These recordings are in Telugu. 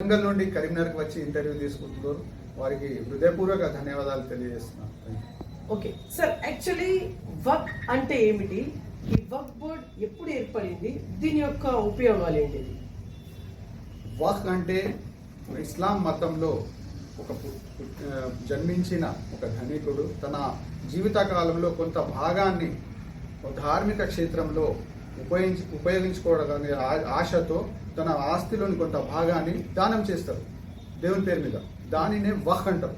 వరంగల్ నుండి కరీంనగర్కి వచ్చి ఇంటర్వ్యూ తీసుకుంటున్నారు. వారికి హృదయపూర్వక ధన్యవాదాలు తెలియజేస్తున్నాను. ఓకే సార్ యాక్చువల్లీ వర్క్ అంటే ఏమిటి? ఈ వర్క్ బోర్డ్ ఎప్పుడు ఏర్పడింది? దీని యొక్క ఉపయోగాలు ఏంటిది వక్ అంటే ఇస్లాం మతంలో ఒక జన్మించిన ఒక ధనికుడు. తన జీవిత కాలంలో కొంత భాగాన్ని ధార్మిక క్షేత్రంలో ఉపయోగించి ఉపయోగించుకోవడానికి ఆశతో తన ఆస్తిలోని కొంత భాగాన్ని దానం చేస్తారు. దేవుని పేరు మీద. దానినే వహ్ అంటారు.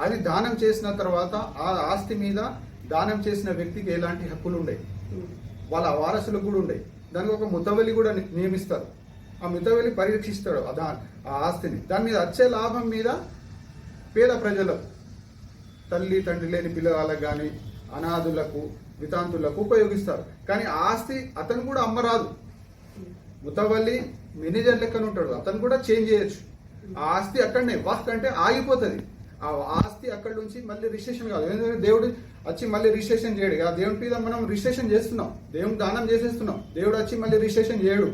అది దానం చేసిన తర్వాత ఆ ఆస్తి మీద దానం చేసిన వ్యక్తికి ఎలాంటి హక్కులు ఉండవు వాళ్ళ వారసులకు కూడా ఉండయి. దానికి ఒక ముతవలి కూడా నియమిస్తారు. ఆ ముతవలి పరిరక్షిస్తాడు ఆ ఆ ఆస్తిని. దాని మీద వచ్చే లాభం మీద పేద ప్రజలకు తల్లి తండ్రి లేని పిల్లలకు కానీ అనాథులకు వితాంతులకు ఉపయోగిస్తారు. కానీ ఆ ఆస్తి అతను కూడా అమ్మరాదు. ముతవల్లి మేనేజర్ లెక్కన ఉంటాడు. అతను కూడా చేంజ్ చేయొచ్చు. ఆ ఆస్తి అక్కడనే వక్ అంటే ఆగిపోతుంది. ఆ ఆస్తి అక్కడ నుంచి మళ్ళీ రిజిస్ట్రేషన్ కాదు. ఎందుకంటే దేవుడు వచ్చి మళ్ళీ రిజిస్ట్రేషన్ చేయడు. కదా దేవుడి మీద మనం రిజిస్ట్రేషన్ చేస్తున్నాం. దేవుని దానం చేసేస్తున్నాం. దేవుడు వచ్చి మళ్ళీ రిజిస్ట్రేషన్ చేయడు.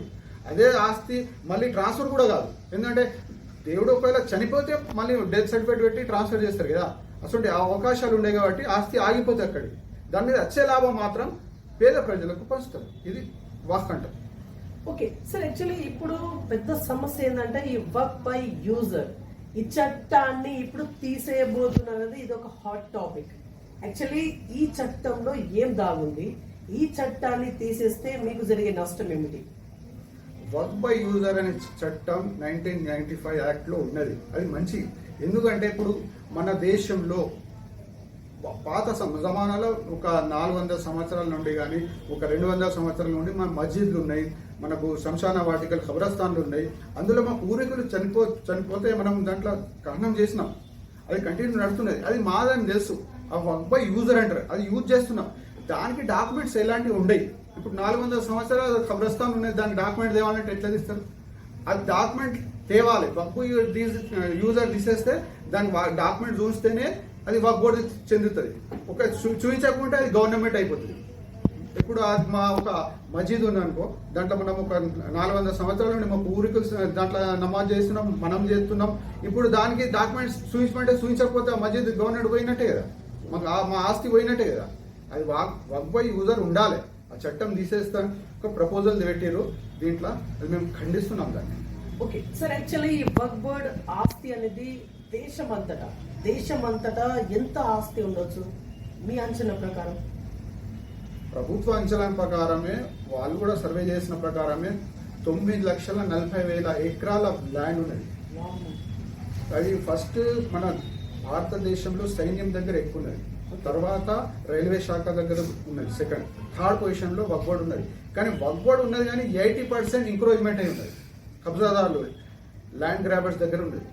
అదే ఆస్తి మళ్ళీ ట్రాన్స్ఫర్ కూడా కాదు. ఎందుకంటే దేవుడు ఒకవేళ చనిపోతే మళ్ళీ డెత్ సర్టిఫికేట్ పెట్టి ట్రాన్స్ఫర్ చేస్తారు కదా. అసలు అవకాశాలు ఉండే కాబట్టి ఆస్తి ఆగిపోతే అక్కడికి. దాని మీద వచ్చే లాభం మాత్రం పేద ప్రజలకు పంచుతారు. ఇది వాక్ అంటారు. ఓకే సార్ యాక్చువల్లీ ఇప్పుడు పెద్ద సమస్య ఏంటంటే ఈ వర్క్ బై యూజర్ ఈ చట్టాన్ని ఇప్పుడు తీసేయబోతున్నది ఇది ఒక హాట్ టాపిక్ యాక్చువల్లీ ఈ చట్టంలో ఏం దాగుంది? ఈ చట్టాన్ని తీసేస్తే మీకు జరిగే నష్టం ఏమిటి? వర్క్ బై యూజర్ అనే చట్టం నైన్టీన్ నైన్టీ ఫైవ్ యాక్ట్లో ఉన్నది. అది మంచి. ఎందుకంటే ఇప్పుడు మన దేశంలో పాత జమానాలో ఒక నాలుగు వందల సంవత్సరాల నుండి కానీ ఒక రెండు వందల సంవత్సరాల నుండి మన మస్జిద్లు ఉన్నాయి. మనకు శంశాన వాటికలు ఖబరస్థాన్లు ఉన్నాయి. అందులో మా పూర్వీకులు చనిపో చనిపోతే మనం దాంట్లో కహనం చేసినాం. అది కంటిన్యూ నడుతున్నది అది మాదని తెలుసు. ఆ యూజర్ అంటారు. అది యూజ్ చేస్తున్నాం. దానికి డాక్యుమెంట్స్ ఎలాంటివి ఉండయి. ఇప్పుడు నాలుగు వందల సంవత్సరాలు ఖబరస్థాన్ ఉన్నాయి. దానికి డాక్యుమెంట్ తేవాలంటే ఎట్లా తీస్తారు? అది డాక్యుమెంట్ తేవాలి. వర్క్ యూజర్ తీసేస్తే దాని డాక్యుమెంట్ చూస్తేనే అది వర్క్ చెందుతుంది. ఒక చూ- చూపించకుంటే అది గవర్నమెంట్ అయిపోతుంది. ఇప్పుడు అది మా ఒక మజీద్ ఉంది అనుకో దాంట్లో మనం ఒక నాలుగు వందల సంవత్సరాల నుండి మా పూర్వీకులు దాంట్లో నమాజ్ చేస్తున్నాం మనం చేస్తున్నాం. ఇప్పుడు దానికి డాక్యుమెంట్స్ చూపించమంటే చూపించకపోతే ఆ మజీద్ గవర్నమెంట్ పోయినట్టే కదా. మాకు మా ఆస్తి పోయినట్టే కదా. అది వాక్ వర్క్ యూజర్ ఉండాలి. ఆ చట్టం తీసేస్తాను ఒక ప్రపోజల్ పెట్టారు దీంట్లో. అది మేము ఖండిస్తున్నాం దాన్ని. ఓకే. సార్ యాక్చువల్లీ ఈ వర్క్ ఆస్తి అనేది దేశమంతటా? దేశమంతటా ఎంత ఆస్తి ఉండొచ్చు? మీ అంచనా ప్రకారం. ప్రభుత్వ అంచనా ప్రకారమే వాళ్ళు కూడా సర్వే చేసిన ప్రకారమే తొమ్మిది లక్షల నలభై వేల ఎకరాల ల్యాండ్ ఉన్నది. అది ఫస్ట్ మన భారతదేశంలో సైన్యం దగ్గర ఎక్కువ ఉన్నది. తర్వాత రైల్వే శాఖ దగ్గర ఉన్నది సెకండ్ థర్డ్ పొజిషన్లో వగ్బోర్డ్ ఉన్నది. కానీ వగ్బోర్డ్ ఉన్నది కానీ ఎయిటీ పర్సెంట్ ఇంక్రోచ్మెంట్ అయి ఉన్నది. కబ్జాదారులు ల్యాండ్ గ్రాబర్స్ దగ్గర ఉన్నది.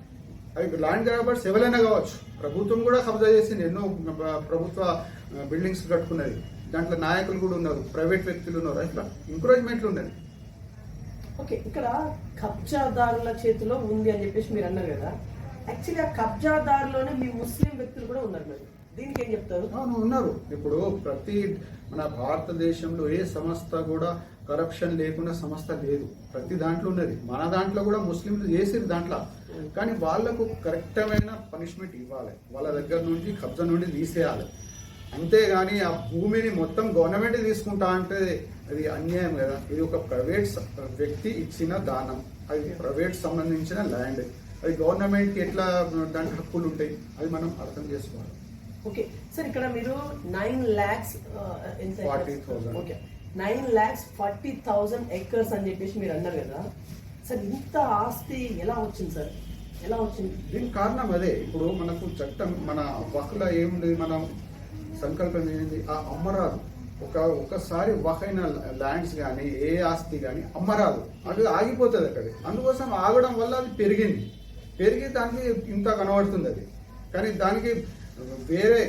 అవి ల్యాండ్ గ్రాబర్స్ ఎవరైనా కావచ్చు ప్రభుత్వం కూడా కబ్జా చేసింది. ఎన్నో ప్రభుత్వ బిల్డింగ్స్ కట్టుకున్నది. దాంట్లో నాయకులు కూడా ఉన్నారు ప్రైవేట్ వ్యక్తులు ఉన్నారు. అట్లా ఎంకరేజ్మెంట్లు ఉన్నది ఓకే ఇక్కడ కబ్జాదారుల చేతిలో ఉంది అని చెప్పేసి మీరు అన్నారు కదా. యాక్చువల్లీ ఆ కబ్జాదారులోనే మీ ముస్లిం వ్యక్తులు కూడా ఉన్నారు మరి. దీనికి ఏం చెప్తారు? అవును ఉన్నారు. ఇప్పుడు ప్రతి మన భారతదేశంలో ఏ సంస్థ కూడా కరప్షన్ లేకుండా సంస్థ లేదు. ప్రతి దాంట్లో ఉన్నది. మన దాంట్లో కూడా ముస్లింలు చేసిరు దాంట్లో. కానీ వాళ్ళకు కరెక్టమైన పనిష్మెంట్ ఇవ్వాలి. వాళ్ళ దగ్గర నుండి కబ్జా నుండి తీసేయాలి. అంతేగాని ఆ భూమిని మొత్తం గవర్నమెంట్ తీసుకుంటా అంటే అది అన్యాయం కదా. ఇది ఒక ప్రైవేట్ వ్యక్తి ఇచ్చిన దానం. అది ప్రైవేట్ సంబంధించిన ల్యాండ్. అది గవర్నమెంట్కి ఎట్లా దానికి హక్కులు ఉంటాయి? అది మనం అర్థం చేసుకోవాలి. ఓకే. సార్ ఇక్కడ మీరు నైన్ ల్యాక్స్ ఎంత 40,000. Okay. Nine lakhs forty thousand acres అని చెప్పేసి మీరు అన్నారు కదా. సార్ ఇంత ఆస్తి ఎలా వచ్చింది సార్? ఎలా వచ్చింది? దీనికి కారణం అదే. ఇప్పుడు మనకు చట్టం మన వహలో ఏముంది? మనం సంకల్పం ఏంటి ఆ అమ్మరాదు ఒక ఒకసారి వహైన ల్యాండ్స్ కానీ ఏ ఆస్తి కానీ అమ్మరాదు అది ఆగిపోతుంది అక్కడ అందుకోసం ఆగడం వల్ల అది పెరిగింది. పెరిగి దానికి ఇంత కనబడుతుంది అది. కానీ దానికి వేరే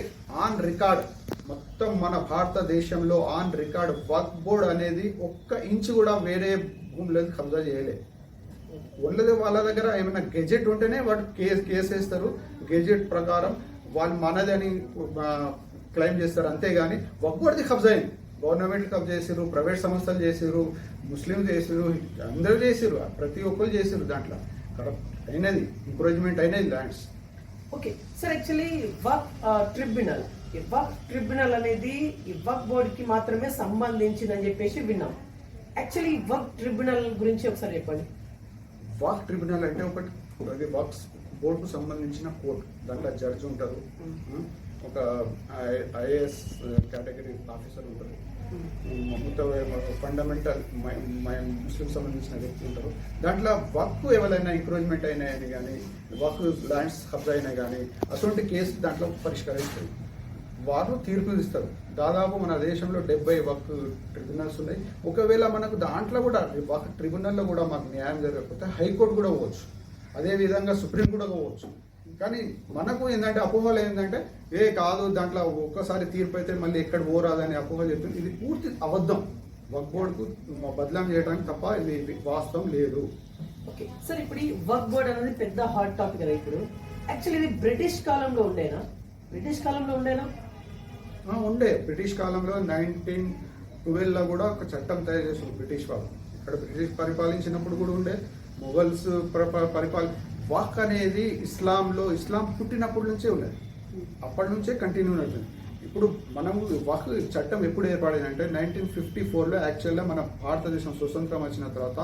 ఆన్ రికార్డ్ మొత్తం మన భారతదేశంలో ఆన్ రికార్డ్ వర్క్ బోర్డ్ అనేది ఒక్క ఇంచు కూడా వేరే భూమిలో కబ్జా చేయలేదు. ఉన్నది వాళ్ళ దగ్గర ఏమైనా గెజెట్ ఉంటేనే వాడు కేసు కేసు వేస్తారు. గెజెట్ ప్రకారం వాళ్ళు మనదని క్లెయిమ్ చేస్తారు. అంతేగాని ఒక్కడిది కబ్జా అయింది. గవర్నమెంట్ కబ్జా చేసారు ప్రైవేట్ సంస్థలు చేసారు ముస్లింలు చేసారు అందరూ చేసారు ప్రతి ఒక్కరు చేసారు దాంట్లో. కరప్ట్ అయినది ఎంకరేజ్మెంట్ అయినది ల్యాండ్స్. ఓకే సార్ యాక్చువల్లీ వక్ ట్రిబ్యునల్. వక్ ట్రిబ్యునల్ అనేది ఈ వక్ బోర్డ్కి మాత్రమే సంబంధించిందని చెప్పేసి విన్నాం. యాక్చువల్లీ వక్ ట్రిబ్యునల్ గురించి ఒకసారి చెప్పండి. వాక్ ట్రిబ్యునల్ అంటే ఒకటి. అది వాక్స్ బోర్డుకు సంబంధించిన కోర్ట్. దాంట్లో జడ్జి ఉంటారు. ఒక ఐఏఎస్ కేటగిరీ ఆఫీసర్ ఉంటారు. ఫండమెంటల్ ముస్లిం సంబంధించిన వ్యక్తి ఉంటారు. దాంట్లో వర్క్ ఎవరైనా ఎంక్రోచ్మెంట్ అయినాయని కానీ వర్క్ ల్యాండ్స్ కబ్జా అయినా కానీ అటువంటి కేసు దాంట్లో పరిష్కరిస్తారు. వారు తీర్పులు ఇస్తారు. దాదాపు మన దేశంలో డెబ్బై వర్క్ ట్రిబ్యునల్స్ ఉన్నాయి. ఒకవేళ మనకు దాంట్లో కూడా వర్క్ ట్రిబ్యునల్లో కూడా మాకు న్యాయం జరగకపోతే హైకోర్టు కూడా పోవచ్చు. అదే విధంగా సుప్రీం కూడా పోవచ్చు. కానీ మనకు ఏంటంటే అపోహలు ఏంటంటే ఏ కాదు దాంట్లో ఒక్కసారి తీర్పు అయితే మళ్ళీ ఎక్కడ పోరాదని అపోహలు చెప్తుంది ఇది పూర్తి అబద్ధం. వర్క్ బోర్డుకు బదలాం చేయడానికి తప్ప ఇది వాస్తవం లేదు. ఓకే. సార్ ఇప్పుడు ఈ వర్క్ బోర్డ్ అనేది పెద్ద హాట్ టాపిక్ కదా ఇప్పుడు. యాక్చువల్లీ ఇది బ్రిటిష్ కాలంలో ఉండేనా? బ్రిటిష్ కాలంలో ఉండేనా? ఉండే. బ్రిటిష్ కాలంలో నైన్టీన్ ట్వెల్వ్లో కూడా ఒక చట్టం తయారు చేశారు బ్రిటిష్ వాళ్ళు. ఇక్కడ బ్రిటిష్ పరిపాలించినప్పుడు కూడా ఉండే. మొఘల్స్ పరి- పరిపాలి వాక్ అనేది ఇస్లాంలో ఇస్లాం పుట్టినప్పటి నుంచే ఉన్నది. అప్పటి నుంచే కంటిన్యూ అవుతుంది ఇప్పుడు మనము వాక్ చట్టం ఎప్పుడు ఏర్పడిందంటే నైన్టీన్ ఫిఫ్టీ ఫోర్లో యాక్చువల్గా మన భారతదేశం స్వతంత్రం వచ్చిన తర్వాత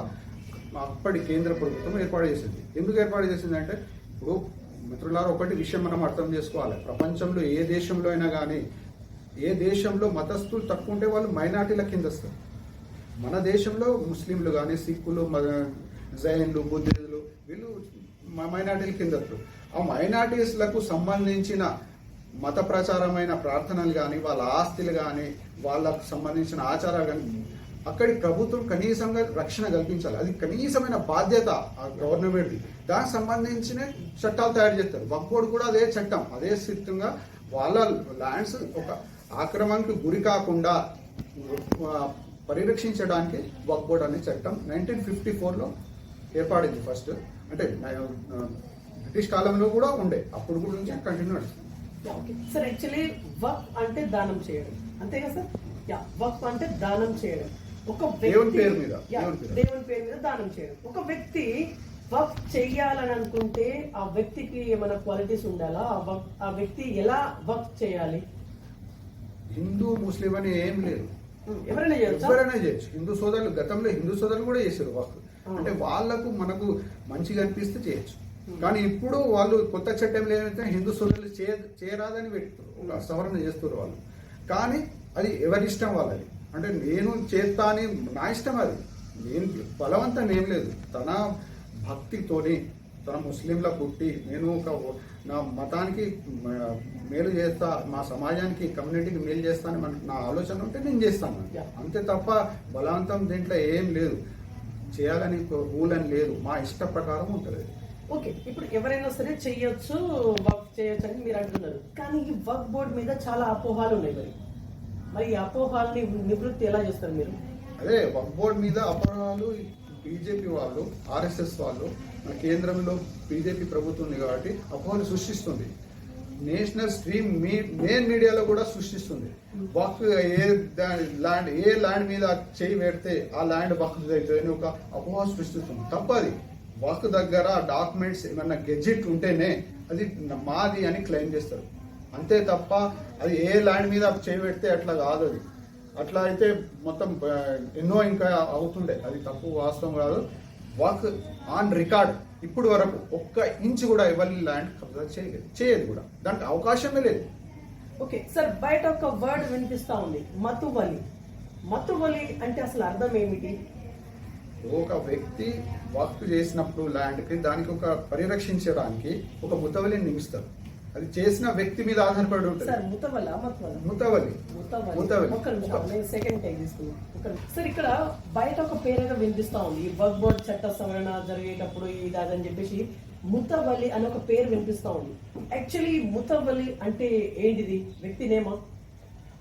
అప్పటి కేంద్ర ప్రభుత్వం ఏర్పాటు చేసింది. ఎందుకు ఏర్పాటు చేసింది అంటే ఇప్పుడు మిత్రులారా ఒకటి విషయం మనం అర్థం చేసుకోవాలి. ప్రపంచంలో ఏ దేశంలో అయినా కానీ ఏ దేశంలో మతస్థులు తక్కువ ఉంటే వాళ్ళు మైనార్టీల కింద వస్తారు. మన దేశంలో ముస్లింలు కానీ సిక్కులు జైన్లు బుద్ధిజులు మైనార్టీల కింద ఆ మైనార్టీస్లకు సంబంధించిన మత ప్రచారమైన ప్రార్థనలు కానీ వాళ్ళ ఆస్తులు కానీ వాళ్ళకు సంబంధించిన ఆచారాలు కానీ అక్కడి ప్రభుత్వం కనీసంగా రక్షణ కల్పించాలి. అది కనీసమైన బాధ్యత ఆ గవర్నమెంట్ది. దానికి సంబంధించిన చట్టాలు తయారు చేస్తారు. వక్కోడు కూడా అదే చట్టం. అదే స్థితంగా వాళ్ళ ల్యాండ్స్ ఒక ఆక్రమణకు గురి కాకుండా పరిరక్షించడానికి వక్బోర్డ్ అనే చట్టం నైన్టీన్ ఫిఫ్టీ ఫోర్లో ఏర్పడింది ఫస్ట్. అంటే బ్రిటిష్ కాలంలో కూడా ఉండే. అప్పుడు కూడా నుంచి కంటిన్యూ నడుస్తుంది. ఓకే సార్ యాక్చువల్లీ వర్క్ అంటే దానం చేయడం. అంతే కదా సార్ యా వర్క్ అంటే దానం చేయడం. ఒక దేవుని పేరు మీద, దేవుని పేరు. మీద దానం చేయడం. ఒక వ్యక్తి వర్క్ చెయ్యాలని అనుకుంటే ఆ వ్యక్తికి ఏమైనా క్వాలిటీస్ ఉండాలా? ఆ వ్యక్తి ఎలా వర్క్ చేయాలి? హిందూ ముస్లిం అని ఏం లేదు. ఉమ్, ఎవరైనా చేయొచ్చా? ఎవరైనా చేయొచ్చు. హిందూ సోదరులు గతంలో హిందూ సోదరులు కూడా చేశారు వర్క్. అంటే వాళ్ళకు మనకు మంచిగా అనిపిస్తే చేయొచ్చు. కానీ ఇప్పుడు వాళ్ళు కొత్త చట్టం లేదంటే హిందూ సోదరులు చే చేయరాదని పెడుతున్నారు ఒక సవరణ చేస్తారు వాళ్ళు. కానీ అది ఎవరి ఇష్టం వాళ్ళది? అంటే నేను చేస్తా అని నా ఇష్టం అది. నేను బలవంతం ఏం లేదు. తన భక్తితోని తన ముస్లింలా పుట్టి నేను ఒక నా మతానికి మేలు చేస్తా మా సమాజానికి కమ్యూనిటీకి మేలు చేస్తాను మన నా ఆలోచన ఉంటే నేను చేస్తాను. అంతే తప్ప బలవంతం దీంట్లో ఏం లేదు. చేయాలని రూల్ అని లేదు. మా ఇష్ట ప్రకారం ఉంటుంది. ఓకే ఇప్పుడు ఎవరైనా సరే చెయ్యొచ్చు వర్క్ చేయొచ్చు అని మీరు అంటున్నారు. కానీ ఈ వర్క్ బోర్డ్ మీద చాలా అపోహాలు ఉన్నాయి మరి. మరి ఈ అపోహాలని నివృత్తి ఎలా చేస్తారు మీరు? అదే వక్ బోర్డ్ మీద అపరాధాలు బీజేపీ వాళ్ళు ఆర్ఎస్ఎస్ వాళ్ళు మన కేంద్రంలో బీజేపీ ప్రభుత్వం ఉంది కాబట్టి అపోహలు సృష్టిస్తుంది. నేషనల్ స్ట్రీమ్ మీ మెయిన్ మీడియాలో కూడా సృష్టిస్తుంది. వక్ ఏ ల్యాండ్ ఏ ల్యాండ్ మీద చేయి పెడితే ఆ ల్యాండ్ వక్ అవుతుంది అని ఒక అపోహ సృష్టిస్తుంది. తప్పది. వక్ దగ్గర డాక్యుమెంట్స్ ఏమన్నా గెజిట్ ఉంటేనే అది మాది అని క్లెయిమ్ చేస్తారు. అంతే తప్ప అది ఏ ల్యాండ్ మీద చేయి పెడితే అట్లా కాదు అది. అట్లా అయితే మొత్తం ఎన్నో ఇంకా అవుతుండే. అది తప్పు వాస్తవం కాదు. వర్క్ ఆన్ రికార్డ్ ఇప్పుడు వరకు ఒక్క ఇంచ్ కూడా ఎవరి ల్యాండ్ కబ్జా చేయలేదు. చేయదు కూడా. దానికి అవకాశమే లేదు. ఓకే సార్ బయట ఒక వర్డ్ వినిపిస్తా ఉంది. మతుబలి మతుబలి అంటే అసలు అర్థం ఏమిటి? ఒక వ్యక్తి వర్క్ చేసినప్పుడు ల్యాండ్కి దానికి ఒక పరిరక్షించడానికి ఒక ముతవలిని నియమిస్తారు. అది చేసిన వ్యక్తి మీద ఆధారపడి ఉంటుంది. ముతవల మతువల ముతవలి ముతవలి ముతవలి. Second time. సార్ ఇక్కడ బయట ఒక పేరుగా వినిపిస్తా ఉంది. ఈ వర్క్ బోర్డ్ చట్ట సవరణ జరిగేటప్పుడు ఇది అదని చెప్పేసి ముతవలి అని ఒక పేరు వినిపిస్తా ఉంది. యాక్చువల్లీ ముతవలి అంటే ఏంటిది? వ్యక్తి నేమా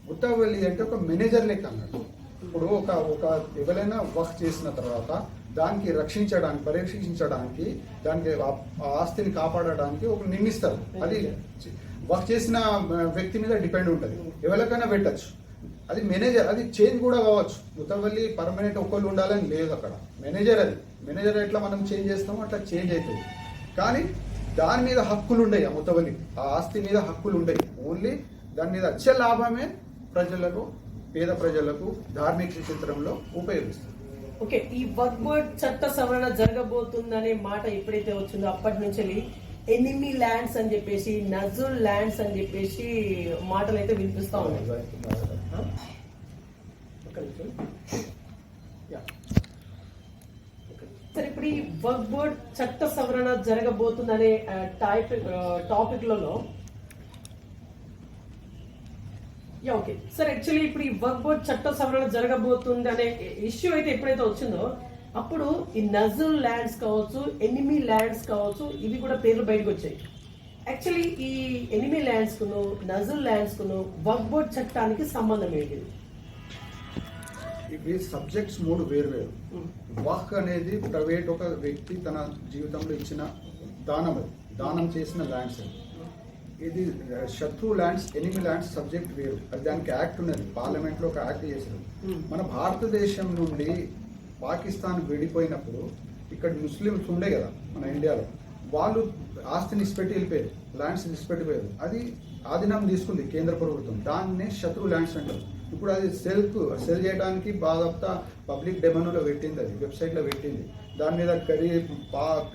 ముతవల్లి అంటే ఒక మేనేజర్ లెక్క అన్నట్టు ఇప్పుడు ఒక ఒక ఎవరైనా వర్క్ చేసిన తర్వాత దానికి రక్షించడానికి పరిరక్షించడానికి దానికి ఆ ఆస్తిని కాపాడడానికి ఒక నిర్మిస్తారు. అది వర్క్ చేసిన వ్యక్తి మీద డిపెండ్ ఉంటుంది. ఎవరికైనా పెట్టచ్చు. అది మేనేజర్ అది చేంజ్ కూడా కావచ్చు. ముతవల్లి పర్మనెంట్ ఒక్కళ్ళు ఉండాలని లేదు అక్కడ. మేనేజర్ అది. మేనేజర్ ఎట్లా మనం చేంజ్ చేస్తామో అట్లా చేంజ్ అవుతుంది కానీ దాని మీద హక్కులు ఉండయి ఆ ముతవల్లి ఆ ఆస్తి మీద హక్కులు ఉండయి. ఓన్లీ దాని మీద వచ్చే లాభమే ప్రజలకు పేద ప్రజలకు ధార్మిక క్షేత్రంలో ఉపయోగిస్తారు. ఓకే ఈ వర్క్ బోర్డ్ చట్ట సవరణ జరగబోతుందనే మాట ఎప్పుడైతే వచ్చిందో అప్పటి నుంచి ఎనిమి ల్యాండ్స్ అని చెప్పేసి నజుల్ ల్యాండ్స్ అని చెప్పేసి మాటలు అయితే వినిపిస్తా ఉన్నాయి. సరే ఇప్పుడు ఈ వర్క్ బోర్డ్ చట్ట సవరణ జరగబోతుందనే టైప్ టాపిక్లలో యా ఓకే సార్ యాక్చువల్లీ ఇప్పుడు ఈ వర్క్ బోర్డ్ చట్ట సవరణ జరగబోతుంది అనే ఇష్యూ అయితే ఎప్పుడైతే వచ్చిందో అప్పుడు ఈ నజుల్ ల్యాండ్స్ కావచ్చు ఎనిమీ ల్యాండ్స్ కావచ్చు ఇవి కూడా పేర్లు బయటకు వచ్చాయి. యాక్చువల్లీ ఈ ఎనిమీ ల్యాండ్స్ కును నజుల్ ల్యాండ్స్ కును వర్క్ బోర్డ్ చట్టానికి సంబంధం ఏంటి? ఇవి సబ్జెక్ట్స్ మూడు వేరు వేరు Hmm. వాక్ అనేది ప్రైవేట్ ఒక వ్యక్తి తన జీవితంలో ఇచ్చిన దానం అది. దానం చేసిన ల్యాండ్స్ అది. ఇది శత్రు ల్యాండ్స్ ఎనిమి ల్యాండ్స్ సబ్జెక్ట్ వేరు. అది దానికి యాక్ట్ ఉన్నది. పార్లమెంట్లో ఒక యాక్ట్ చేశారు. Hmm. మన భారతదేశం నుండి పాకిస్తాన్ విడిపోయినప్పుడు ఇక్కడ ముస్లిమ్స్ ఉండే కదా మన ఇండియాలో వాళ్ళు ఆస్తిని ఇచ్చిపెట్టి వెళ్ళిపోయారు. ల్యాండ్స్ ఇచ్చిపెట్టిపోయారు అది ఆధీనం తీసుకుంది కేంద్ర ప్రభుత్వం. దాన్నే శత్రు ల్యాండ్స్ అంటారు. ఇప్పుడు అది సెల్క్ సెల్ చేయడానికి బాగా పబ్లిక్ డెమోలో పెట్టింది అది వెబ్సైట్లో పెట్టింది. దాని మీద కరీ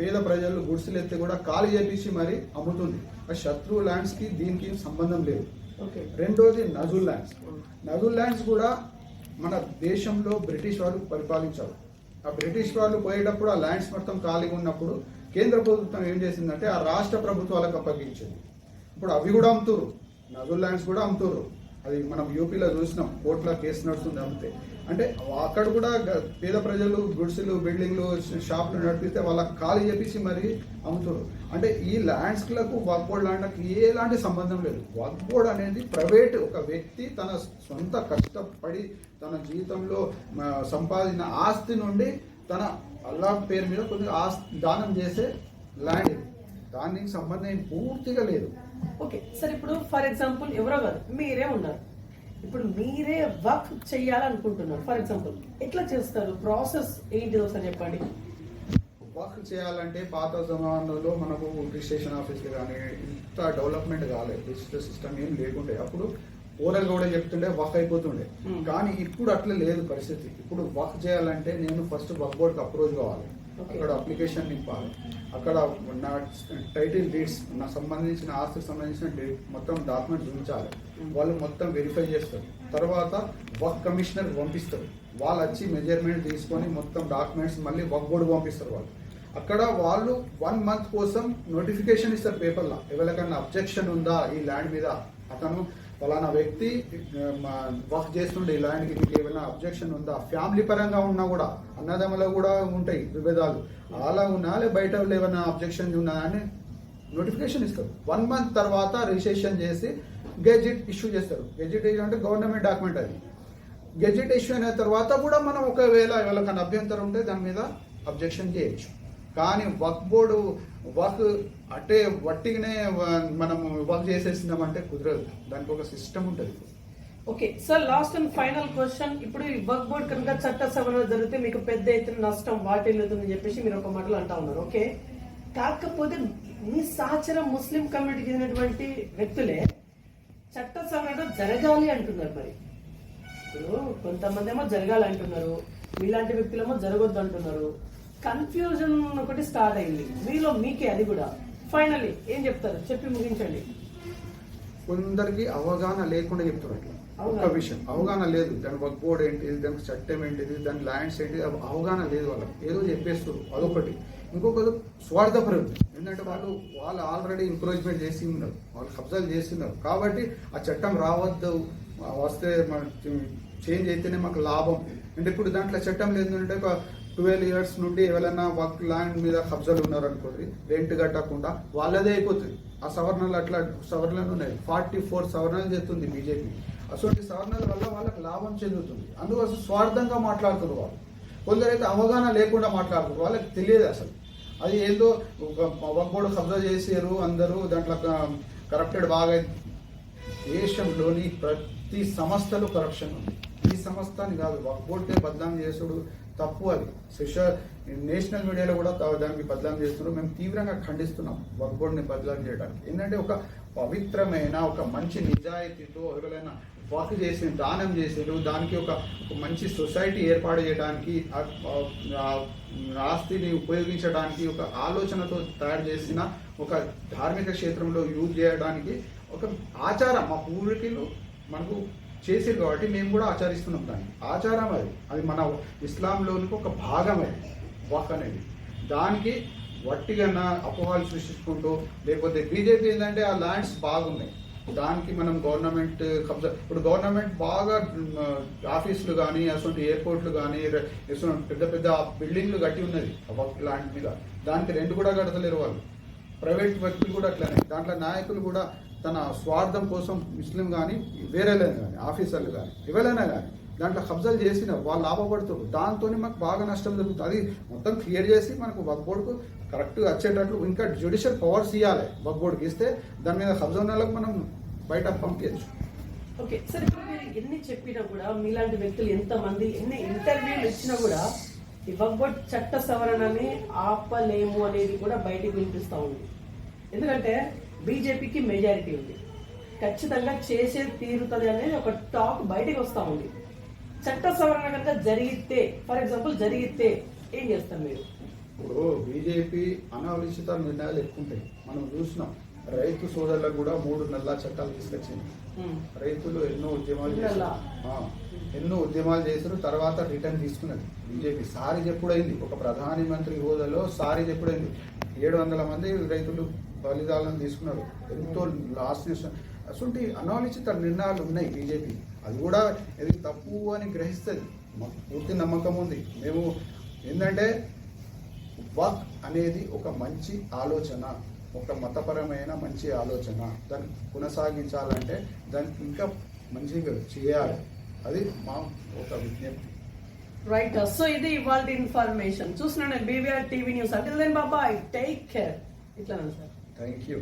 పేద ప్రజలు గుడిసెలు ఎత్తి కూడా ఖాళీ చేపించి మరి అమ్ముతుంది. ఆ శత్రు ల్యాండ్స్కి దీనికి సంబంధం లేదు. ఓకే. రెండోది నజుల్ ల్యాండ్స్. నజుల్ ల్యాండ్స్ కూడా మన దేశంలో బ్రిటిష్ వాళ్ళు పరిపాలించారు. ఆ బ్రిటిష్ వాళ్ళు పోయేటప్పుడు ఆ ల్యాండ్స్ మొత్తం ఖాళీగా ఉన్నప్పుడు కేంద్ర ప్రభుత్వం ఏం చేసిందంటే ఆ రాష్ట్ర ప్రభుత్వాలకు అప్పగించింది. ఇప్పుడు అవి కూడా అమ్ముతురు. నజుల్ ల్యాండ్స్ కూడా అమ్ముతురు. అది మనం యూపీలో చూసినాం కోర్టులో కేసు నడుస్తుంది అమ్మితే అంటే అక్కడ కూడా పేద ప్రజలు గుడిసెలు బిల్డింగ్లు షాపులు నడిపిస్తే వాళ్ళకి ఖాళీ చేపించి మరి అమ్ముతారు. అంటే ఈ ల్యాండ్స్లకు వర్క్ బోర్డ్ ల్యాండ్కి ఎలాంటి సంబంధం లేదు. వర్క్ బోర్డ్ అనేది ప్రైవేట్ ఒక వ్యక్తి తన సొంత కష్టపడి తన జీవితంలో సంపాదించిన ఆస్తి నుండి తన అల్లా పేరు మీద కొద్దిగా ఆస్తి దానం చేసే ల్యాండ్ దానికి సంబంధం ఏం పూర్తిగా లేదు. ఓకే సార్ ఇప్పుడు ఫర్ ఎగ్జాంపుల్ ఎవరో కాదు మీరే ఉన్నారు. ఇప్పుడు మీరే వర్క్ చేయాలనుకుంటున్నారు. ఫర్ ఎగ్జాంపుల్ ఎట్లా చేస్తారు? ప్రాసెస్ ఏంటిదో సార్ చెప్పండి. వర్క్ చేయాలంటే పాత జమానాలో మనకు రిజిస్ట్రేషన్ ఆఫీస్లు కానీ ఇంత డెవలప్మెంట్ కాలేదు. డిజిటల్ సిస్టమ్ ఏం లేకుండే. అప్పుడు ఓరల్ కూడా చెప్తుండే వర్క్ అయిపోతుండే. Hmm. కానీ ఇప్పుడు అట్లా లేదు పరిస్థితి. ఇప్పుడు వర్క్ చేయాలంటే నేను ఫస్ట్ వర్క్ బోర్డ్కి అప్రోచ్ కావాలి. అక్కడ అప్లికేషన్ నింపాలి అక్కడ నా టైటిల్ డీడ్స్ నాకు సంబంధించిన ఆస్తికి సంబంధించిన డేట్ మొత్తం డాక్యుమెంట్స్ ఉంచాలి. Hmm. వాళ్ళు మొత్తం వెరిఫై చేస్తారు. తర్వాత వర్క్ కమిషనర్ పంపిస్తారు. వాళ్ళు వచ్చి మెజర్మెంట్ తీసుకొని మొత్తం డాక్యుమెంట్స్ మళ్ళీ వర్క్ బోర్డు పంపిస్తారు వాళ్ళు. అక్కడ వాళ్ళు వన్ మంత్ కోసం నోటిఫికేషన్ ఇస్తారు పేపర్లో ఎవరికన్నా అబ్జెక్షన్ ఉందా ఈ ల్యాండ్ మీద? అతను ఫలానా వ్యక్తి వర్క్ చేస్తుండే ఇలా మీకు ఏమైనా అబ్జెక్షన్ ఉందా? ఫ్యామిలీ పరంగా ఉన్నా కూడా అన్నదమ్ములో కూడా ఉంటాయి విభేదాలు. అలా ఉన్నా లేదా బయట వాళ్ళు ఏమైనా అబ్జెక్షన్ ఉన్నా అని నోటిఫికేషన్ ఇస్తారు. వన్ మంత్ తర్వాత రిజిస్ట్రేషన్ చేసి గెజిట్ ఇష్యూ చేస్తారు. గెజిట్ అంటే గవర్నమెంట్ డాక్యుమెంట్ అది. గెజిట్ ఇష్యూ అయిన తర్వాత కూడా మనం ఒకవేళ ఎవరికైనా అభ్యంతరం ఉంటే దాని మీద అబ్జెక్షన్ చేయొచ్చు. కానీ వర్క్ బోర్డు వర్క్ అంటే వట్టిగానే మనము మనం వర్క్ చేసేసినామంటే కుదరదు. దానికి ఒక సిస్టమ్ ఉంటుంది okay sir last and final question. ఇప్పుడు ఈ వర్క్ బోర్డ్ కనుక చట్ట సవరణ జరిగితే మీకు పెద్ద ఎత్తున నష్టం వాటిల్లుతుందని చెప్పేసి మీరు ఒక మాటలు అంటా ఉన్నారు. ఓకే? కాకపోతే మీ సహచర ముస్లిం కమ్యూనిటీకి చెందినటువంటి వ్యక్తులే చట్ట సవరణ జరగాలి అంటున్నారు మరి. ఇప్పుడు కొంతమంది ఏమో జరగాలి అంటున్నారు. మీలాంటి వ్యక్తులేమో జరగొద్దు అంటున్నారు. కన్ఫ్యూజన్ ఒకటి స్టార్ట్ అయింది. మీలో మీకే అది కూడా. ఫైనల్లీ ఏం చెప్తారు? చెప్పి ముగించండి. కొందరికి అవగాహన లేకుండా చెప్తున్నారు. అట్లా అవగాహన. విషయం అవగాహన లేదు. దాని వర్క్ బోర్డ్ ఏంటిది దానికి చట్టం ఏంటిది దాని ల్యాండ్స్ ఏంటిది అవ- అవగాహన లేదు వాళ్ళకి. ఏదో చెప్పేస్తారు అదొకటి. ఇంకొకరు స్వార్థపరం ఎందుకంటే వాళ్ళు వాళ్ళు ఆల్రెడీ ఎంకరేజ్మెంట్ చేసి ఉన్నారు వాళ్ళు కబ్జాలు చేస్తున్నారు. కాబట్టి ఆ చట్టం రావద్దు. వస్తే మన చేంజ్ అయితేనే మాకు లాభం. అంటే ఇప్పుడు దాంట్లో చట్టం లేదు అంటే ఒక ట్వెల్వ్ ఇయర్స్ నుండి ఎవరైనా వర్క్ ల్యాండ్ మీద కబ్జాలు ఉన్నారనుకోండి రెంట్ కట్టకుండా వాళ్ళదే అయిపోతుంది. ఆ సవరణలు అట్లా సవరణలు ఉన్నాయి. ఫార్టీ ఫోర్ సవరణలు చేస్తుంది బీజేపీ. అటువంటి సవరణల వల్ల వాళ్ళకి లాభం చెందుతుంది. అందుకోసం స్వార్థంగా మాట్లాడుతున్నారు వాళ్ళు. కొందరైతే అవగాహన లేకుండా మాట్లాడుతున్నారు. వాళ్ళకి తెలియదు అసలు. అది ఏదో ఒక్కడు కబ్జా చేసారు అందరూ దాంట్లో కరప్టెడ్ బాగా దేశంలోని ప్రతి సంస్థలో కరప్షన్ ఉంది. ఈ సంస్థ అని కాదు వక్ బోర్డుకే బద్నాం చేసుడు తప్పు అది. సోషల్ నేషనల్ మీడియాలో కూడా దానికి బదలాం చేస్తున్నారు. మేము తీవ్రంగా ఖండిస్తున్నాం వక్ బోర్డుని బదలాం చేయడానికి. ఏంటంటే ఒక పవిత్రమైన ఒక మంచి నిజాయితీతో ఎవరైనా వర్క్ చేసి దానం చేసారు దానికి ఒక మంచి సొసైటీ ఏర్పాటు చేయడానికి ఆస్తిని ఉపయోగించడానికి ఒక ఆలోచనతో తయారు చేసిన ఒక ధార్మిక క్షేత్రంలో యూజ్ చేయడానికి ఒక ఆచారం మా పూర్వీకులు మనకు చేసారు కాబట్టి మేము కూడా ఆచరిస్తున్నాం దాన్ని. ఆచారం అది. అది మన ఇస్లాంలోనికి ఒక భాగం అది. వాక్ అనేది. దానికి వట్టిగా అపోహాలు సృష్టించుకుంటూ లేకపోతే బీజేపీ ఏంటంటే ఆ ల్యాండ్స్ బాగున్నాయి. దానికి మనం గవర్నమెంట్ కబ్జా ఇప్పుడు గవర్నమెంట్ బాగా ఆఫీసులు కానీ అటువంటి ఎయిర్పోర్ట్లు కానీ పెద్ద పెద్ద బిల్డింగ్లు కట్టి ఉన్నది ఆ వక్ ల్యాండ్ మీద. దానికి రెండు కూడా కడతలేరు వాళ్ళు. ప్రైవేట్ వ్యక్తులు కూడా అట్లనే. దాంట్లో నాయకులు కూడా తన స్వార్థం కోసం ముస్లిం కానీ వేరేలైనా కానీ ఆఫీసర్లు కానీ ఎవరైనా కానీ దాంట్లో కబ్జాలు చేసిన వాళ్ళు లాభపడుతారు దాంతో మాకు బాగా నష్టం జరుగుతుంది. అది మొత్తం క్లియర్ చేసి మనకు వక్ బోర్డుకు కరెక్ట్గా వచ్చేటట్లు ఇంకా జ్యుడిషియల్ పవర్స్ ఇవ్వాలి వక్ బోర్డుకి ఇస్తే దాని మీద కబ్జా ఉన్న మనం బయట పంపించచ్చు. ఓకే సరే ఇప్పుడు మీరు ఎన్ని చెప్పినా కూడా మీలాంటి వ్యక్తులు ఎంతమంది ఎన్ని ఇంటర్వ్యూలు ఇచ్చినా కూడా ఈ వక్బోర్డ్ చట్ట సవరణని ఆపలేము అనేది కూడా బయటకు వినిపిస్తూ ఉంది. ఎందుకంటే బీజేపీకి మెజారిటీ ఉంది. ఖచ్చితంగా చేసే తీరుతుంది అనేది ఒక టాక్ బయటికి వస్తా ఉంది. చట్ట సవరణ కనుక జరిగితే ఫర్ ఎగ్జాంపుల్ జరిగితే ఏం చేస్తారు మీరు? ఇప్పుడు బీజేపీ అనాలోచిత నిర్ణయాలు ఎక్కువ ఉంటాయి మనం చూసినాం రైతు సోదరులకు కూడా మూడు నెలల చట్టాలు తీసుకొచ్చింది. రైతులు ఎన్నో ఉద్యమాలు ఎన్నో ఉద్యమాలు చేశారు తర్వాత రిటర్న్ తీసుకున్నది. బీజేపీ సారీ చెప్పుడైంది. ఒక ప్రధాని మంత్రి హోదాలో సారీ చెప్పుడైంది. ఏడు వందల మంది రైతులు ఫలితాలను తీసుకున్నారు. ఎంతో లాస్ట్ అటువంటి అనాలోచిత నిర్ణయాలు ఉన్నాయి బీజేపీ. అది కూడా ఇది తప్పు అని గ్రహిస్తుంది. మాకు పూర్తి నమ్మకం ఉంది. మేము ఏంటంటే వక్ అనేది ఒక మంచి ఆలోచన ఒక మతపరమైన మంచి ఆలోచన. దాన్ని కొనసాగించాలంటే దానికి ఇంకా మంచిగా చేయాలి. అది మా ఒక విజ్ఞప్తి. రైట్ సో ఇది ఇవాళ ఇన్ఫర్మేషన్ చూస్తున్నాను బీవీఆర్ టీవీ న్యూస్ అంటే బాబాయ్ టేక్ కేర్ ఇట్లా సార్. Thank you